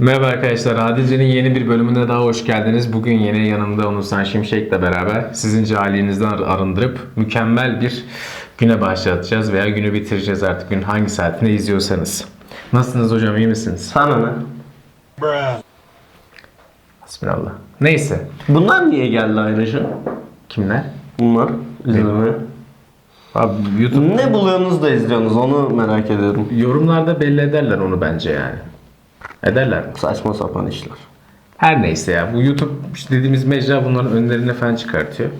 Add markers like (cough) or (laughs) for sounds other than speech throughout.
Merhaba arkadaşlar, Adilce'nin yeni bir bölümüne daha hoş geldiniz. Bugün yine yanımda Onusan Şimşek'le beraber sizin cahilinizden arındırıp mükemmel bir güne başlatacağız veya günü bitireceğiz artık gün hangi saatinde izliyorsanız. Nasılsınız hocam, iyi misiniz? Sana ne? Bismillah. Neyse, Bunlar niye geldi ayrıca? kimler? Bunlar izlemeye. Abi YouTube Ne buluyorsunuz da izliyorsunuz onu merak ediyorum. yorumlarda belli ederler onu bence yani. Ederler. Saçma sapan işler. Her neyse ya bu YouTube dediğimiz mecra bunların önlerine falan çıkartıyor.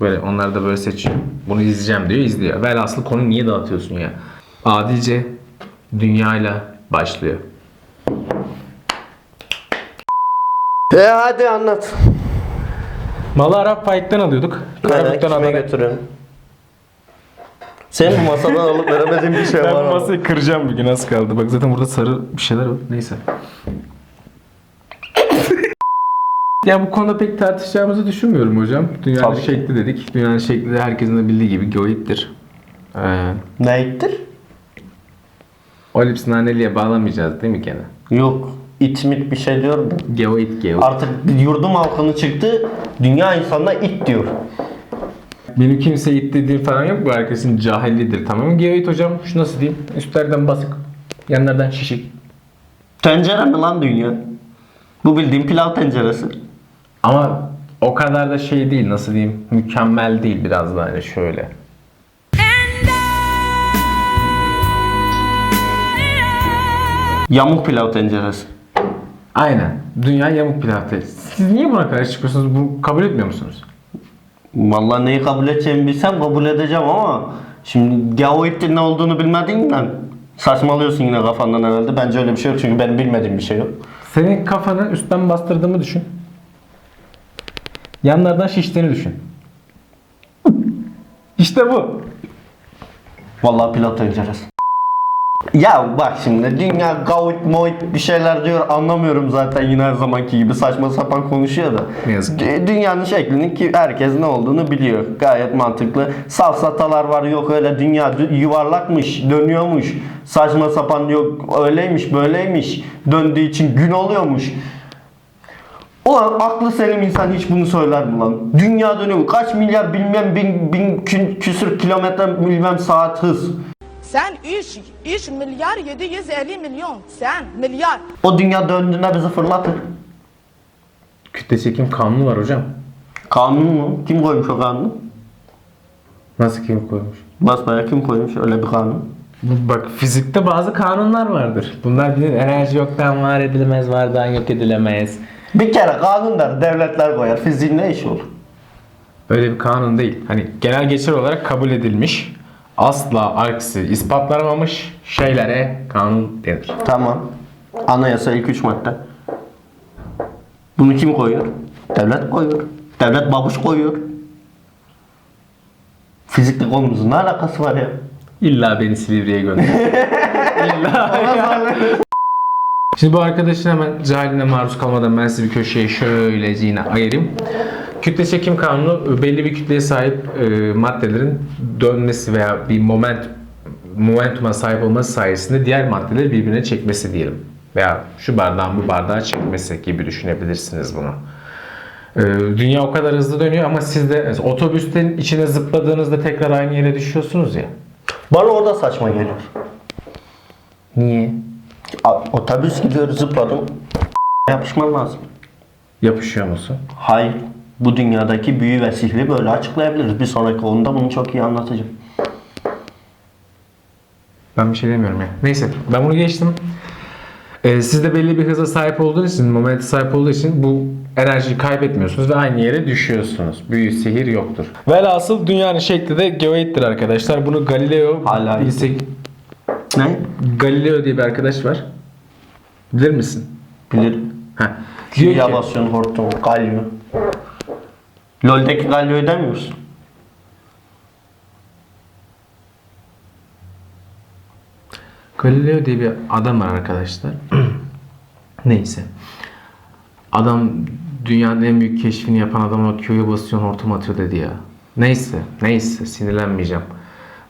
Böyle onlar da böyle seçiyor. Bunu izleyeceğim diyor izliyor. Velhasıl konu niye dağıtıyorsun ya? Adilce dünyayla başlıyor. E hadi anlat. Malı Arap Faik'ten alıyorduk. Karabük'ten Kime götürüyorum? Senin bu masadan alıp veremediğin bir şey Ben var bu ama. masayı kıracağım bugün az kaldı. Bak zaten burada sarı bir şeyler var. Neyse. ya bu konuda pek tartışacağımızı düşünmüyorum hocam. Dünyanın Tabii ki. şekli dedik. Dünyanın şekli de herkesin de bildiği gibi geoittir. Ee, Ne ittir? o elips naneliğe bağlamayacağız değil mi gene? Yok. İtmit bir şey diyor mu? Geoid geoid. Artık yurdum halkını çıktı. Dünya insanına it diyor. Benim kimse it dediğim falan yok. Bu herkesin cahillidir tamam mı? Geoid hocam şu nasıl diyeyim? Üstlerden basık. Yanlardan şişik. Tencere mi lan dünya? Bu bildiğin pilav tenceresi. Ama o kadar da şey değil nasıl diyeyim? Mükemmel değil biraz da hani şöyle. Yamuk pilav tenceresi. Aynen. Dünya yamuk pilav Siz niye buna karşı çıkıyorsunuz? Bu kabul etmiyor musunuz? Vallahi neyi kabul edeceğimi bilsem kabul edeceğim ama şimdi geoidin ne olduğunu bilmediğinden saçmalıyorsun yine kafandan herhalde. Bence öyle bir şey yok çünkü benim bilmediğim bir şey yok. Senin kafanı üstten bastırdığımı düşün. Yanlardan şiştiğini düşün. (laughs) İşte bu. Vallahi pilav tenceresi. Ya bak şimdi dünya gavut moit bir şeyler diyor anlamıyorum zaten yine her zamanki gibi saçma sapan konuşuyor da. Ne yazık ki. Dü- Dünyanın şeklinin ki herkes ne olduğunu biliyor. Gayet mantıklı. Safsatalar var yok öyle dünya dü- yuvarlakmış, dönüyormuş. Saçma sapan yok öyleymiş, böyleymiş. Döndüğü için gün oluyormuş. Ulan aklı selim insan hiç bunu söyler mi lan? Dünya dönüyor. Kaç milyar bilmem bin, bin kü- küsür kilometre bilmem saat hız. Sen 3, 3 milyar 750 milyon. Sen milyar. O dünya döndüğünde bizi fırlatır. Kütle çekim kanunu var hocam. Kanun mu? Kim koymuş o kanunu? Nasıl kim koymuş? Basbaya kim koymuş öyle bir kanun? Bak fizikte bazı kanunlar vardır. Bunlar bilir enerji yoktan var edilemez, vardan yok edilemez. Bir kere kanun der, devletler koyar. Fiziğin ne işi olur? Öyle bir kanun değil. Hani genel geçer olarak kabul edilmiş, asla aksi ispatlanamamış şeylere kanun denir. Tamam. Anayasa ilk üç madde. Bunu kim koyuyor? Devlet koyuyor. Devlet babuş koyuyor. Fizikle konumuzun ne alakası var ya? İlla beni Silivri'ye gönder. (laughs) İlla. Şimdi bu arkadaşın hemen cahiline maruz kalmadan ben sizi bir köşeye şöylece yine ayırayım. Kütle çekim kanunu belli bir kütleye sahip e, maddelerin dönmesi veya bir moment momentuma sahip olması sayesinde diğer maddeleri birbirine çekmesi diyelim. Veya şu bardağın bu bardağa çekmesi gibi düşünebilirsiniz bunu. E, dünya o kadar hızlı dönüyor ama siz de otobüsten içine zıpladığınızda tekrar aynı yere düşüyorsunuz ya. Bana orada saçma geliyor. Niye? A- Otobüs gidiyor zıpladım. Yapışman lazım. Yapışıyor musun? Hayır. Bu dünyadaki büyü ve sihri böyle açıklayabiliriz. Bir sonraki konuda bunu çok iyi anlatacağım. Ben bir şey demiyorum ya. Neyse ben bunu geçtim. Ee, siz de belli bir hıza sahip olduğunuz için, momente sahip olduğu için bu enerjiyi kaybetmiyorsunuz ve aynı yere düşüyorsunuz. Büyü, sihir yoktur. Velhasıl dünyanın şekli de geoiddir arkadaşlar. Bunu Galileo Hala bilsek, Ne? Galileo diye bir arkadaş var. Bilir misin? Bilirim. Heh. Diyor ki, hortum. LoL'deki galyoyu demiyor musun? Galileo diye bir adam var arkadaşlar. (clears throat) Neyse. Adam dünyanın en büyük keşfini yapan adama Q'ya basıyorsun hortum atıyor dedi ya. Neyse, neyse sinirlenmeyeceğim.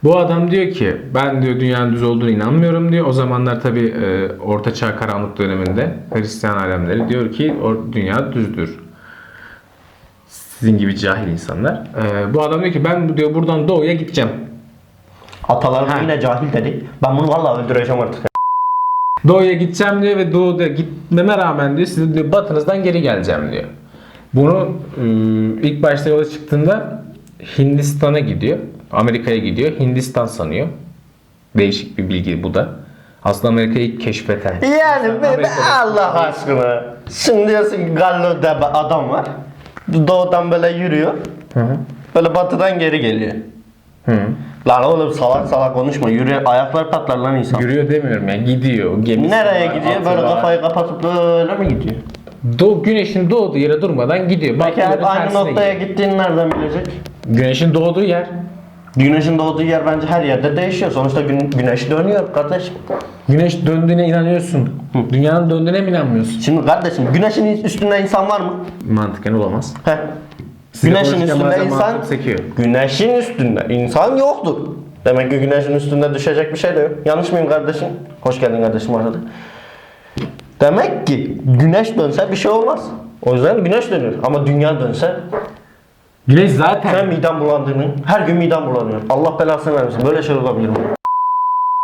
Bu adam diyor ki ben diyor dünyanın düz olduğunu inanmıyorum diyor. O zamanlar tabi e, Orta Çağ karanlık döneminde Hristiyan alemleri diyor ki o dünya düzdür. Sizin gibi cahil insanlar. E, bu adam diyor ki ben diyor buradan doğuya gideceğim. Atalarım Ha. yine cahil dedik. Ben bunu vallahi öldüreceğim artık. Doğuya gideceğim diyor ve doğuda gitmeme rağmen diyor sizin diyor batınızdan geri geleceğim diyor. Bunu e, ilk başta yola çıktığında Hindistan'a gidiyor. Amerika'ya gidiyor. Hindistan sanıyor. Değişik bir bilgi bu da. Aslında Amerika'yı ilk keşfeten. Yani be, be, Amerika'da- Allah aşkına. Şimdi diyorsun ki Gallo diye bir adam var. Doğudan böyle yürüyor. Hı hı. Böyle batıdan geri geliyor. Hı. Lan oğlum salak salak konuşma. Yürüyor. Ayaklar patlar lan insan. Yürüyor demiyorum ya. Gidiyor. Gemisi Nereye var, gidiyor? Böyle var. kafayı kapatıp böyle mi gidiyor? Doğu, güneşin doğduğu yere durmadan gidiyor. Peki hep aynı noktaya gidiyor. gittiğini nereden bilecek? Güneşin doğduğu yer. Güneşin doğduğu yer bence her yerde değişiyor. Sonuçta gün, güneş dönüyor kardeşim. Güneş döndüğüne inanıyorsun. Dünyanın döndüğüne mi inanmıyorsun? Şimdi kardeşim güneşin üstünde insan var mı? Mantıken olamaz. Heh. Size Güneşin üstünde insan sekiyor. Güneşin üstünde insan yoktur. Demek ki güneşin üstünde düşecek bir şey de yok. Yanlış mıyım kardeşim? Hoş geldin kardeşim arada. Demek ki güneş dönse bir şey olmaz. O yüzden güneş dönüyor. Ama dünya dönse Güneş zaten sen midem bulandığını, her gün midem bulanıyor. Allah belasını vermesin. Böyle şey olabilir mi?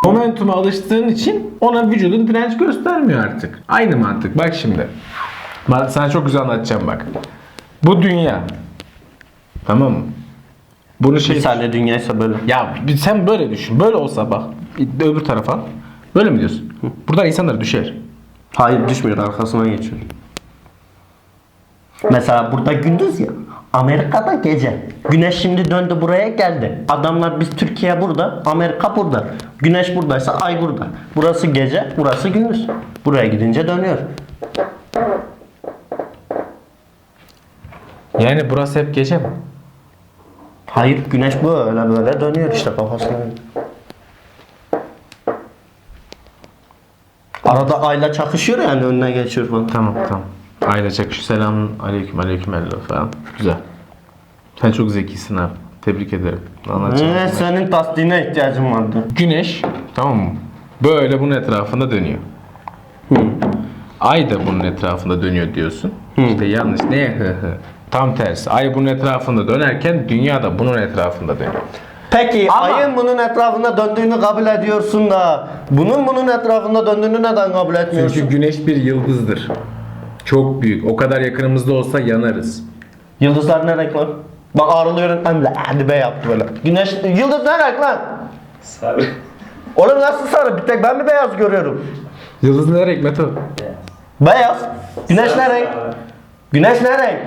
Momentuma alıştığın için ona vücudun direnç göstermiyor artık. Aynı mantık. Bak şimdi. Ben sana çok güzel anlatacağım bak. Bu dünya. Tamam mı? Bunu şey... Bir saniye dünyaysa böyle. Ya sen böyle düşün. Böyle olsa bak. Öbür tarafa. Böyle mi diyorsun? Buradan insanlar düşer. Hayır düşmüyor arkasına geçiyor. Mesela burada gündüz ya. Amerika'da gece. Güneş şimdi döndü buraya geldi. Adamlar biz Türkiye burada, Amerika burada. Güneş buradaysa ay burada. Burası gece, burası gündüz. Buraya gidince dönüyor. Yani burası hep gece mi? Hayır güneş böyle böyle dönüyor işte kafasına. Arada ayla çakışıyor yani önüne geçiyor falan. Tamam tamam. Aile çakışı selamun aleyküm aleyküm ello falan. Güzel. Sen çok zekisin abi. Tebrik ederim. Anlatacağım. Ee, senin tasdiğine ihtiyacım vardı. Güneş tamam mı? Böyle bunun etrafında dönüyor. Ay da bunun etrafında dönüyor diyorsun. İşte yanlış. Ne hı hı. Tam tersi. Ay bunun etrafında dönerken dünya da bunun etrafında dönüyor. Peki Ama- ayın bunun etrafında döndüğünü kabul ediyorsun da bunun bunun etrafında döndüğünü neden kabul etmiyorsun? Çünkü güneş bir yıldızdır. Çok büyük. O kadar yakınımızda olsa yanarız. Yıldızlar ne renk lan? Bak ağrılıyorum hem de hadi be yaptı böyle. Güneş, yıldız ne renk lan? Sarı. Oğlum nasıl sarı? Bir tek ben mi beyaz görüyorum? Yıldız ne renk Meto? Beyaz. Güneş ne renk? Güneş ne renk?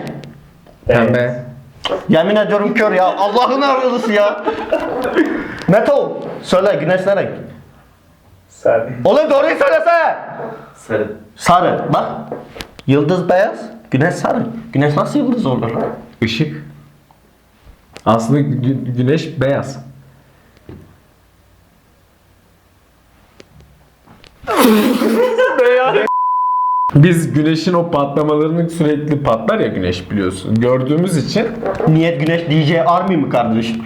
Pembe. Yemin ediyorum kör ya. Allah'ın arıyoruz ya. Metal. Söyle güneş ne renk? Sarı. Oğlum doğruyu söylesene. Sarı. Sarı. Bak. Yıldız beyaz. Güneş sarı. Güneş nasıl yıldız olur? Işık. Aslında gü- güneş beyaz. (laughs) Biz güneşin o patlamalarını sürekli patlar ya güneş biliyorsun. Gördüğümüz için Niyet Güneş DJ Army mi kardeşim?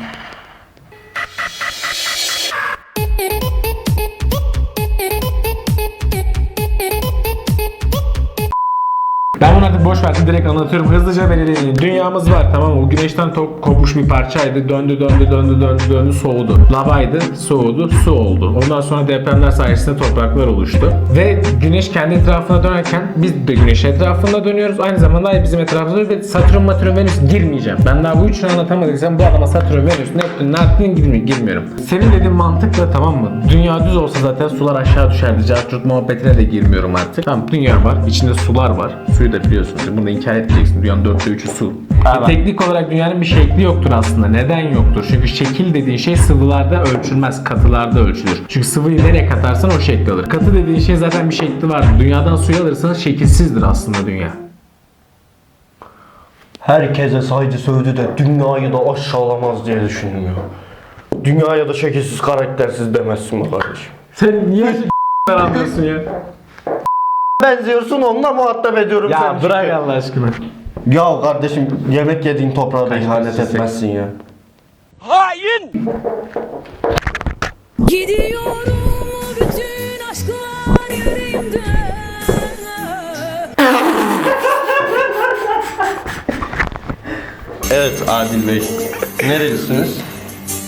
Ben bunu artık boş versin direkt anlatıyorum. Hızlıca belirleyelim. Dünyamız var tamam? O güneşten top, kopmuş bir parçaydı. Döndü döndü döndü döndü döndü soğudu. Lavaydı soğudu su oldu. Ondan sonra depremler sayesinde topraklar oluştu. Ve güneş kendi etrafına dönerken biz de güneş etrafında dönüyoruz. Aynı zamanda ay bizim etrafımızda ve Satürn, Matürn, Venüs girmeyeceğim. Ben daha bu üçünü anlatamadıysam bu adama Satürn, Venüs, Neptün, Neptün girmiyor, girmiyorum. Senin dediğin mantıkla tamam mı? Dünya düz olsa zaten sular aşağı düşerdi. Cartçurt muhabbetine de girmiyorum artık. Tamam dünya var. içinde sular var. Suyu da biliyorsunuz. Bunu da inkar etmeyeceksin. Dünyanın dörtte üçü su. Evet. Teknik olarak dünyanın bir şekli yoktur aslında. Neden yoktur? Çünkü şekil dediğin şey sıvılarda ölçülmez, katılarda ölçülür. Çünkü sıvıyı nereye katarsan o şekli alır. Katı dediğin şey zaten bir şekli var. Dünyadan suyu alırsanız şekilsizdir aslında dünya. Herkese saydı sövdü de dünyayı da aşağılamaz diye düşündüm ya. Dünyaya da şekilsiz karaktersiz demezsin be kardeşim. Sen niye (laughs) anlıyorsun ya? Benziyorsun onunla muhatap ediyorum Ya seni. bırak Allah aşkına. Ya kardeşim yemek yediğin toprağa da ihanet etmezsin ya. Gidiyorum bütün aşklar yüreğimde Evet Adil Bey. Nerelisiniz?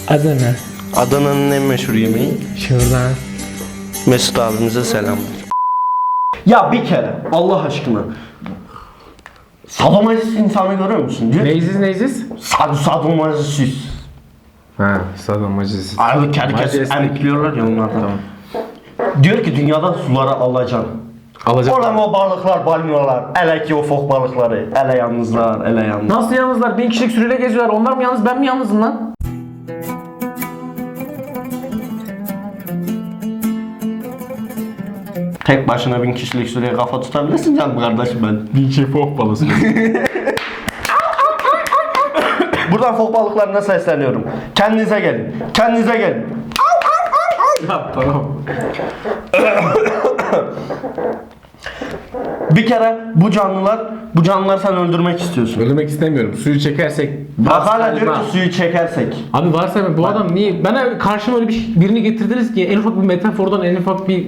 Adana. Adana'nın en meşhur yemeği. Şuradan. Mesut abimize selam. Ya bir kere Allah aşkına. Sadomasist insanı görüyor musun? Diyor Neysiz neysiz? Sad sadomasist. Ha, sadomasist. Abi kedi kes Majestic. emikliyorlar ya onlar. Tamam. Diyor ki dünyadan suları alacaksın. Alacak. Oradan o balıklar, balinalar, ele ki o fok balıkları, ele yalnızlar, ele yalnız. Nasıl yalnızlar? Bin kişilik sürüyle geziyorlar. Onlar mı yalnız ben mi yalnızım lan? Tek başına bin kişilik süreye kafa tutabilirsin canım kardeşim ben. Bin kişi fok balası. (laughs) Buradan fok balıklarına sesleniyorum. Kendinize gelin. Kendinize gelin. tamam. (laughs) Bir kere bu canlılar, bu canlılar sen öldürmek istiyorsun. Öldürmek istemiyorum. Suyu çekersek. Bak hala diyor ki suyu çekersek. Abi varsa bu adam niye? Bana karşıma öyle bir şey- birini getirdiniz ki en ufak bir metafordan en ufak bir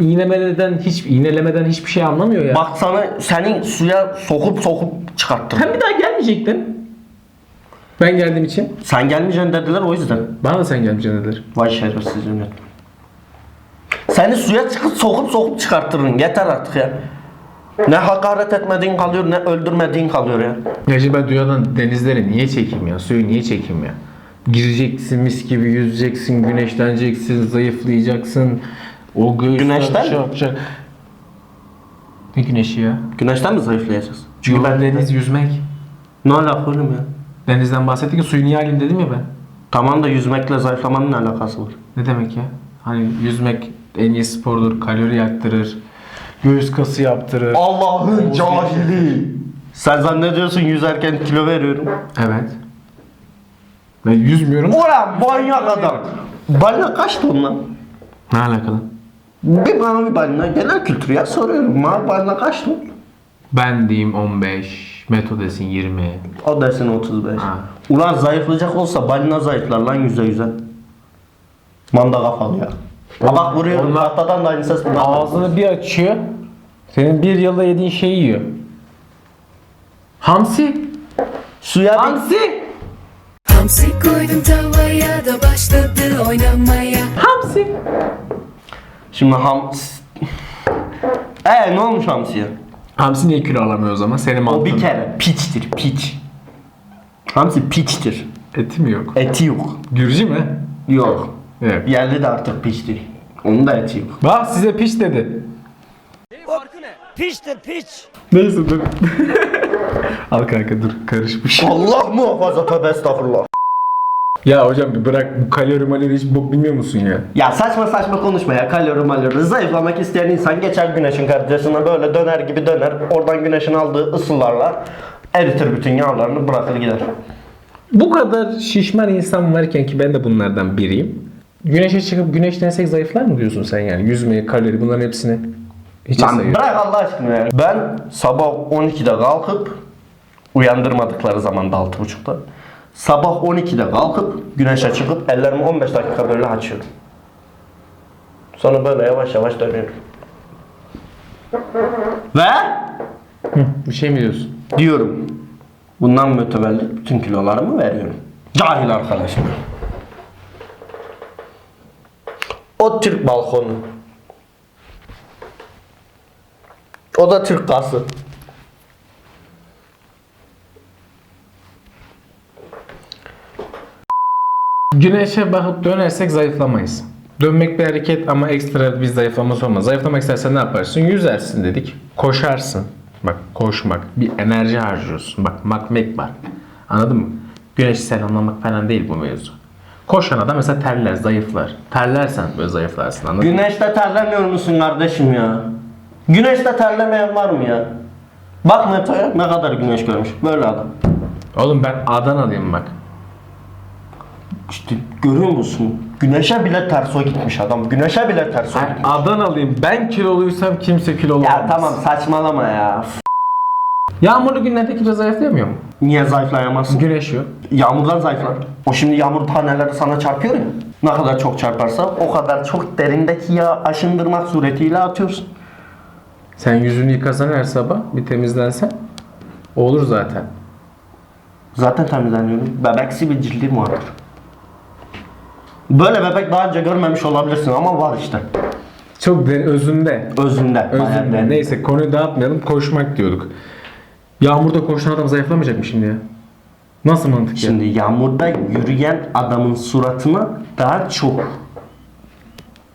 iğnelemeden hiç iğnelemeden hiçbir şey anlamıyor ya. Bak sana senin suya sokup sokup çıkarttım. Sen bir daha gelmeyecektin. Ben geldiğim için. Sen gelmeyeceksin dediler o yüzden. Bana da sen gelmeyeceksin dediler. Vay şerefsiz yönet. Seni suya çıkıp sokup sokup çıkarttırın. Yeter artık ya. Ne hakaret etmediğin kalıyor ne öldürmediğin kalıyor ya. Şimdi ben dünyadan denizleri niye çekeyim ya? Suyu niye çekeyim ya? Gireceksin mis gibi yüzeceksin, güneşleneceksin, zayıflayacaksın. O göğüsler Güneşten şey mi? yapacak. Ne güneşi ya? Güneşten mi zayıflayacağız? Çünkü ben deniz yüzmek. Ne alaka oğlum ya? Denizden bahsettik ya suyu niye alayım dedim ya ben. Tamam da yüzmekle zayıflamanın ne alakası var? Ne demek ya? Hani yüzmek en iyi spordur, kalori yaktırır, göğüs kası yaptırır. Allah'ın cahili. Sen zannediyorsun yüzerken kilo veriyorum. Evet. Ben yüzmüyorum. Ulan manyak adam. Balina kaç ton lan? Ne alakalı? Bir mavi balina genel kültür ya soruyorum. Mavi balina kaç ton? Ben diyeyim 15, Meto desin 20. O desin 35. Ha. Ulan zayıflayacak olsa balina zayıflar lan yüze yüze. Manda kafalı ya. Ha bak vuruyorum Onlar- tahtadan da aynı ses bundan. Ağzını bir açıyor. Senin bir yılda yediğin şeyi yiyor. Hamsi. Suya bir... Hamsi. Hamsi koydum tavaya da başladı oynamaya Hamsi. Şimdi ham... Eee (laughs) ne olmuş hamsiye? Hamsi niye kilo alamıyor o zaman? Senin O mantığın. bir kere piçtir piç. Hamsi piçtir. Eti mi yok? Eti yok. Gürcü mü? Yok. Yok. Yerli de artık piçtir. Onun da yok. Bak size piş dedi. Piçtir piç! Neyse dur. (laughs) Al kanka dur karışmış. Allah muhafaza tövbe estağfurullah. Ya hocam bir bırak bu kalori malori hiç bok bilmiyor musun ya? Ya saçma saçma konuşma ya kalori malori. Zayıflamak isteyen insan geçer güneşin karşısına böyle döner gibi döner. Oradan güneşin aldığı ısılarla eritir bütün yağlarını bırakır gider. Bu kadar şişman insan varken ki ben de bunlardan biriyim. Güneşe çıkıp güneşlensek zayıflar mı diyorsun sen yani? Yüzmeyi, kalori bunların hepsini Lan sayıyor. bırak Allah aşkına ya. Ben sabah 12'de kalkıp uyandırmadıkları zaman da 6.30'da sabah 12'de kalkıp güneşe çıkıp ellerimi 15 dakika böyle açıyorum. Sonra böyle yavaş yavaş dönüyorum. Ve Bir şey mi diyorsun? diyorum. Bundan mütevellit bütün kilolarımı veriyorum. Cahil arkadaşım. O Türk balkonu. O da Türk gazı. Güneşe bakıp dönersek zayıflamayız. Dönmek bir hareket ama ekstra bir zayıflaması olmaz. Zayıflamak istersen ne yaparsın? Yüzersin dedik. Koşarsın. Bak koşmak. Bir enerji harcıyorsun. Bak makmek var. Anladın mı? Güneşi selamlamak falan değil bu mevzu. Koşan adam mesela terler, zayıflar. Terlersen böyle zayıflarsın anladın mı? Güneşte terlemiyor musun kardeşim ya? Güneşte terlemeyen var mı ya? Bak Meto'ya ne kadar güneş görmüş. Böyle adam. Oğlum ben Adana'lıyım bak. İşte görüyor musun? Güneşe bile terso gitmiş adam. Güneşe bile terso Ben gitmiş. Adanalıyım. Ben kiloluysam kimse kilolu Ya olmaz. tamam saçmalama ya. Yağmurlu günlerde kimse zayıflayamıyor mu? Niye zayıflayamazsın? Güneş yok. Yağmurdan zayıflar. O şimdi yağmur taneleri sana çarpıyor ya. Ne kadar çok çarparsa o kadar çok derindeki yağ aşındırmak suretiyle atıyorsun. Sen yüzünü yıkasan her sabah bir temizlensen olur zaten. Zaten temizleniyorum. Bebeksi bir cildim vardır. Böyle bebek daha önce görmemiş olabilirsin ama var işte. Çok derin özünde. Özünde. Özünde. Neyse konuyu dağıtmayalım. Koşmak diyorduk. Yağmurda koşan adam zayıflamayacak mı şimdi ya? Nasıl mantık ya? Şimdi yağmurda yürüyen adamın suratına daha çok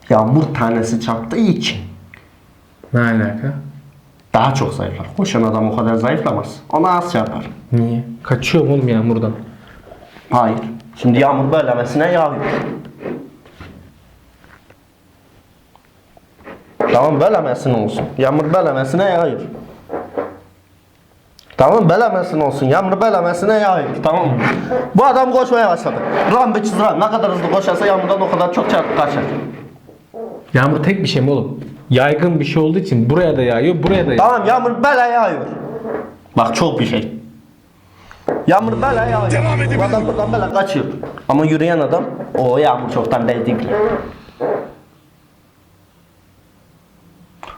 yağmur tanesi çarptığı için Ne alaka? daha çok zayıflar. Koşan adam o kadar zayıflamaz. Ona az çarpar. Niye? Kaçıyor mu oğlum yağmurdan? Hayır. Şimdi yağmur böylemesine yağıyor. Tamam böylemesine olsun. Yağmur böylemesine yağıyor. Tamam böylemesine olsun. Yağmur böylemesine yağıyor. Tamam mı? Bu adam koşmaya başladı. Run bitches run. Ne kadar hızlı koşarsa yağmurdan o kadar çok çarp kaçar. Yağmur tek bir şey mi oğlum? Yaygın bir şey olduğu için buraya da yağıyor, buraya da yağıyor. Tamam yağmur böyle yağıyor. Bak çok bir şey. Yağmur böyle yağıyor. Bu adam buradan böyle kaçıyor. Ama yürüyen adam o yağmur çoktan değdi bile.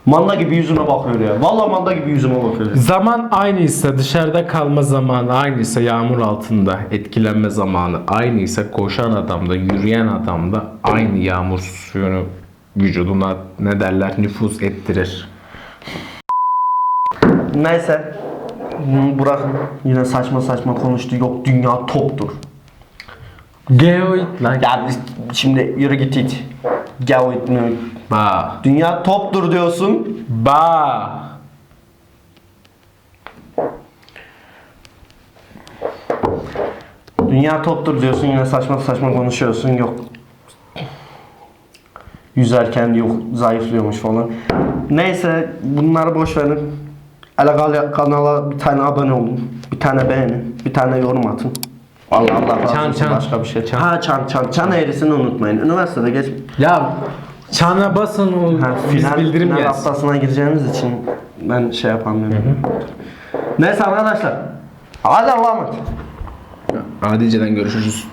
Manda gibi yüzüne bakıyor ya. Vallahi manda gibi yüzüme bakıyor. ya. Zaman aynıysa, dışarıda kalma zamanı aynıysa, yağmur altında etkilenme zamanı aynıysa, koşan adamda, yürüyen adamda aynı yağmur suyunu vücuduna ne derler nüfuz ettirir. Neyse. Bunu bırakın. Yine saçma saçma konuştu. Yok dünya toptur. Geoid lan. Ya biz- şimdi yürü git git. Geoid mi? Ba. Dünya toptur diyorsun. Ba. Dünya toptur diyorsun yine saçma saçma konuşuyorsun yok. Yüzerken yok zayıflıyormuş falan. Neyse bunları boş verin. Gal- kanala bir tane abone olun. Bir tane beğenin. Bir tane yorum atın. Allah Allah razı Çan, olsun çan. başka bir şey. Çan. Ha çan çan. Çan eğrisini unutmayın. Üniversitede geç. Ya çana basın o Ha, biz final, bildirim final gelsin. haftasına gireceğimiz için ben şey yapamıyorum. Neyse arkadaşlar. Hadi Allah'a emanet. Adice'den görüşürüz.